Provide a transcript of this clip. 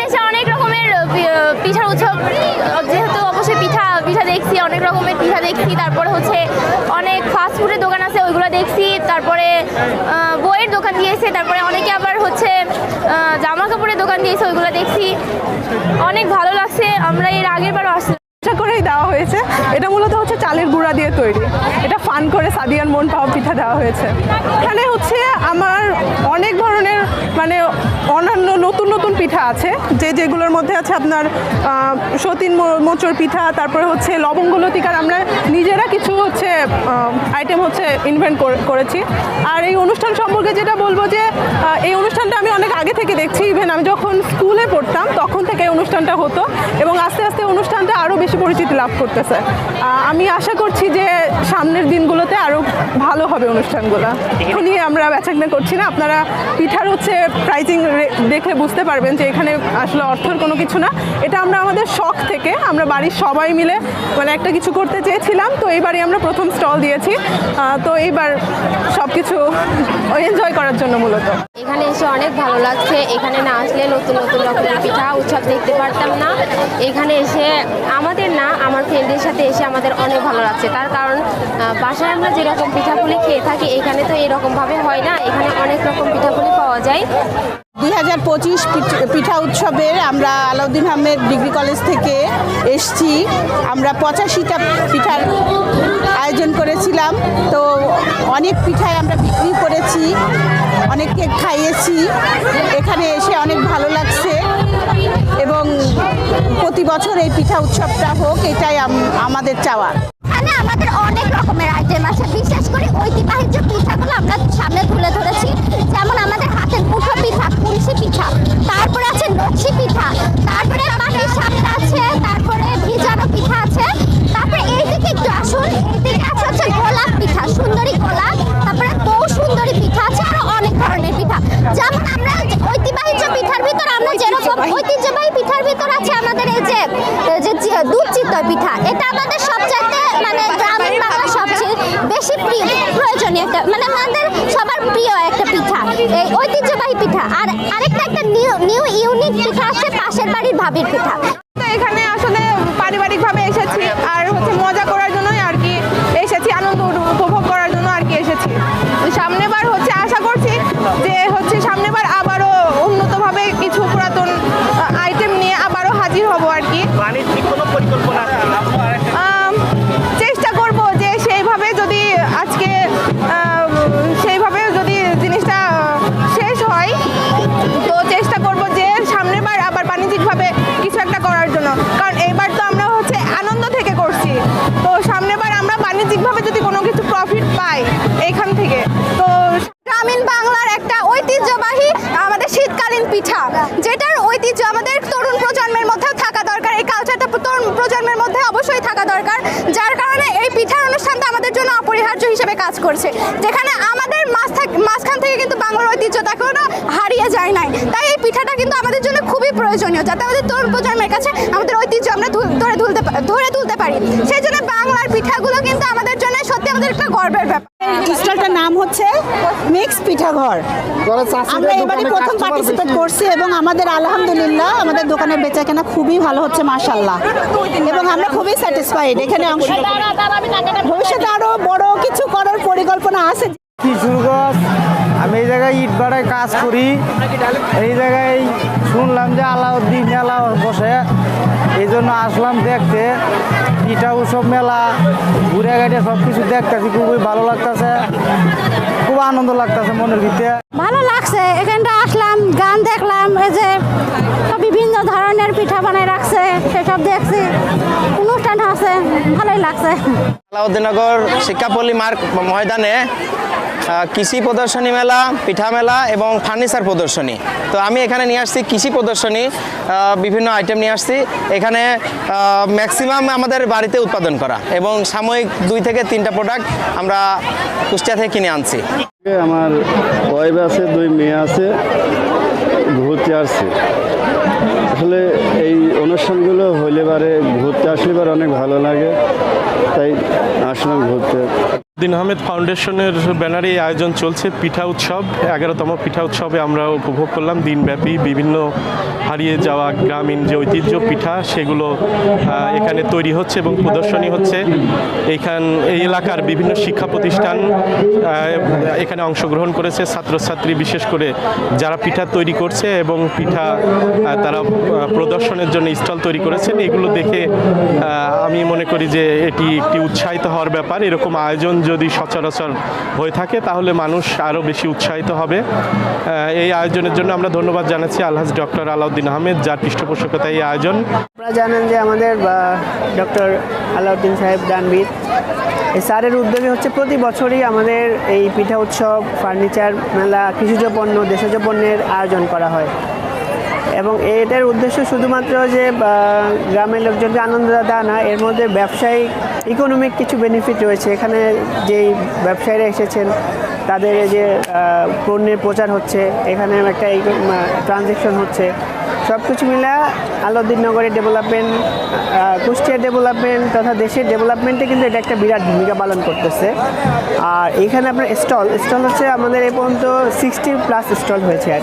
এসে অনেক রকমের পি- পিঠার উৎসব। যেহেতু অবশ্যই পিঠা পিঠা দেখছি, অনেক রকমের পিঠা দেখছি। তারপরে হচ্ছে অনেক ফাস্ট ফুডের দোকান আছে, ওইগুলো দেখছি। তারপরে বইয়ের দোকান দিয়েছে। তারপরে অনেকে আবার হচ্ছে জামা কাপড়ের দোকান দিয়েছে, ওইগুলো দেখছি। অনেক ভালো লাগছে। আমরা এর আগের বারও আশা করেই দেওয়া হয়েছে। এটা মূলত হচ্ছে চালের গুঁড়া দিয়ে তৈরি। এটা ফান করে সাদিয়ান মন পাওয়া পিঠা দেওয়া হয়েছে। এখানে হচ্ছে আমার অনেক ধরনের মানে অন্যান্য নতুন নতুন পিঠা আছে, যে যেগুলোর মধ্যে আছে আপনার সতীন মোচর পিঠা, তারপরে হচ্ছে লবঙ্গ লতিকার, আমরা নিজেরা কিছু হচ্ছে আইটেম হচ্ছে ইনভেন্ট করেছি। আর এই অনুষ্ঠান সম্পর্কে যেটা বলব যে এই অনুষ্ঠানটা আমি অনেক আগে থেকে দেখছি ইভেন আমি যখন স্কুলে পড়তাম, তখন থেকে এই অনুষ্ঠানটা হতো, এবং আস্তে আস্তে অনুষ্ঠানটা আরও বেশি পরিচিতি লাভ করতেছে। আমি আশা করছি যে সামনের দিনগুলোতে আরও ভালো হবে অনুষ্ঠানগুলো। এখনই আমরা বেচাকেনা করছি না। আপনারা পিঠার হচ্ছে প্রাইজিং দেখে বুঝতে পারবেন যে এখানে আসলে অর্থের কোনো কিছু না। এটা আমরা আমাদের শখ থেকে, আমরা বাড়ির সবাই মিলে মানে একটা কিছু করতে চেয়েছিলাম। তো এইবারই আমরা প্রথম স্টল দিয়েছি। তো এইবার সব কিছু এনজয় করার জন্য মূলত। এখানে এসে অনেক ভালো লাগছে। এখানে না আসলে নতুন নতুন রকমের পিঠা উৎসব দেখতে পারতাম না। এখানে এসে আমাদের না, আমার ফ্রেন্ডের সাথে এসে আমাদের অনেক ভালো লাগছে। তার কারণ বাসায় আমরা যেরকম পিঠাপুলি খেয়ে থাকি, এখানে তো এরকমভাবে হয় না। এখানে অনেক রকম পিঠাপুলি পাওয়া যায়। দুই হাজার পঁচিশ পিঠা উৎসবের আমরা আলাউদ্দিন আহমেদ ডিগ্রি কলেজ থেকে এসছি। আমরা পঁচাশিটা পিঠার আয়োজন করেছিলাম। তো অনেক পিঠায় আমরা বিক্রি করেছি অনেককে খাইয়েছি। এখানে এসে অনেক ভালো লাগছে এবং প্রতি বছর এই পিঠা উৎসবটা হোক, এটাই আম- আমাদের চাওয়া। আমাদের অনেক রকমের আইটেম আছে। বিশেষ করে ঐতিহ্যবাহী যে পিঠাগুলো আমরা সামনে তুলে ধরেছি, যেমন মানে আমাদের সবার প্রিয় একটা পিঠা, এই ঐতিহ্যবাহী পিঠা। আর আরেকটা একটা নিউ নিউ ইউনিক পিঠা আছে পাশের বাড়ির ভাবির পিঠা। এখানে আসলে পারিবারিকভাবে বাণিজ্যিকভাবে যদি কোনো কিছু প্রফিট পাই এখান থেকে। তো গ্রামীণ বাংলার একটা ঐতিহ্যবাহী আমাদের শীতকালীন পিঠা, যেটার ঐতিহ্য আমাদের তরুণ প্রজন্মের মধ্যেও থাকা দরকার, এই কালচারটা তরুণ প্রজন্মের মধ্যে অবশ্যই থাকা দরকার, যার কারণে এই পিঠার অনুষ্ঠানটা আমাদের জন্য অপরিহার্য হিসেবে কাজ করছে। যেখানে আমাদের মাঝখান থেকে কিন্তু বাংলার ঐতিহ্যটা কোনো হারিয়ে যায় নাই। তাই এই পিঠাটা কিন্তু আমাদের জন্য খুবই প্রয়োজনীয়, যাতে আমাদের তরুণ প্রজন্মের কাছে আমাদের ঐতিহ্য আমরা ধরে তুলতে ধরে তুলতে পারি। সেই জন্য বাংলার পিঠাগুলো কিন্তু আমাদের জন্য সত্যি আমাদের একটা গর্বের ব্যাপার স্টলটার নাম হচ্ছে মিক্স পিঠাঘর আমরা এবারে প্রথম পার্টিসিপেট করছি এবং আমাদের আলহামদুলিল্লাহ আমাদের দোকানের বেচাকেনা খুবই ভালো হচ্ছে মাশাল্লাহ এবং আমরা খুবই স্যাটিসফাইড এখানে অংশ ভবিষ্যতে আরও বড় কিছু করার পরিকল্পনা আছে। কিশোরগঞ্জ আমি এই জায়গায় ইট ভাড়ায় কাজ করি। এই জায়গায় শুনলাম যে আলাউদ্দিন মেলা বসে। এই জন্য আসলাম দেখতে। পিঠা উৎসব মেলা ঘুরে গাড়ি সব কিছু দেখতেছি খুবই ভালো লাগতেছে। খুব আনন্দ লাগতেছে মনের ভিতরে। ভালো লাগছে, এখানটা আসলাম, গান দেখলাম, এই যে বিভিন্ন ধরনের পিঠা বানায় রাখছে, সেসব দেখছি। অনুষ্ঠান আছে, ভালোই লাগছে। আলাউদ্দিনগর শিক্ষাপল্লী মার্ক ময়দানে কৃষি প্রদর্শনী মেলা, পিঠা মেলা এবং ফার্নিচার প্রদর্শনী। তো আমি এখানে নিয়ে আসছি কৃষি প্রদর্শনী বিভিন্ন আইটেম নিয়ে আসছি। এখানে ম্যাক্সিমাম আমাদের বাড়িতে উৎপাদন করা এবং সাময়িক দুই থেকে তিনটা প্রোডাক্ট আমরা কুষ্টিয়া থেকে কিনে আনছি। আমার আছে, দুই মেয়ে আছে। ঘুরতে আসছি। আসলে এই অনুষ্ঠানগুলো হইলে পারে ঘুরতে আসলে অনেক ভালো লাগে, তাই আসলাম ঘুরতে। দিন আহমেদ ফাউন্ডেশনের ব্যানারে এই আয়োজন চলছে, পিঠা উৎসব। এগারোতম পিঠা উৎসবে আমরা উপভোগ করলাম। দিনব্যাপী বিভিন্ন হারিয়ে যাওয়া গ্রামীণ যে ঐতিহ্য পিঠা, সেগুলো এখানে তৈরি হচ্ছে এবং প্রদর্শনী হচ্ছে। এইখান, এই এলাকার বিভিন্ন শিক্ষা প্রতিষ্ঠান এখানে অংশগ্রহণ করেছে ছাত্রছাত্রী, বিশেষ করে যারা পিঠা তৈরি করছে এবং পিঠা তারা প্রদর্শনের জন্য স্টল তৈরি করেছেন। এগুলো দেখে আমি মনে করি যে এটি একটি উৎসাহিত হওয়ার ব্যাপার। এরকম আয়োজন যদি সচরাচর হয়ে থাকে, তাহলে মানুষ আরও বেশি উৎসাহিত হবে। এই আয়োজনের জন্য আমরা ধন্যবাদ জানাচ্ছি আলহাজ ডক্টর আলাউদ্দিন আহমেদ, যার পৃষ্ঠপোষকতায় এই আয়োজন। আপনারা জানেন যে আমাদের ডক্টর আলাউদ্দিন সাহেব দানবির এই স্যারের উদ্যোগে হচ্ছে প্রতি বছরই আমাদের এই পিঠা উৎসব, ফার্নিচার মেলা, কৃষিজ পণ্য, দেশজ পণ্যের আয়োজন করা হয়। এবং এটার উদ্দেশ্য শুধুমাত্র যে গ্রামের লোকজনকে আনন্দ দেওয়া না, এর মধ্যে ব্যবসায়িক ইকোনমিক কিছু বেনিফিট রয়েছে। এখানে যেই ব্যবসায়ীরা এসেছেন, তাদের যে পণ্যের প্রচার হচ্ছে, এখানে একটা ট্রানজেকশন হচ্ছে। সব কিছু মিলা আলাউদ্দিন নগরের ডেভেলপমেন্ট কুষ্টিয়ার ডেভেলপমেন্ট তথা দেশের ডেভেলপমেন্টে কিন্তু এটা একটা বিরাট ভূমিকা পালন করতেছে। আর এইখানে আপনার স্টল স্টল হচ্ছে আমাদের এই পর্যন্ত সিক্সটি প্লাস স্টল হয়েছে আর।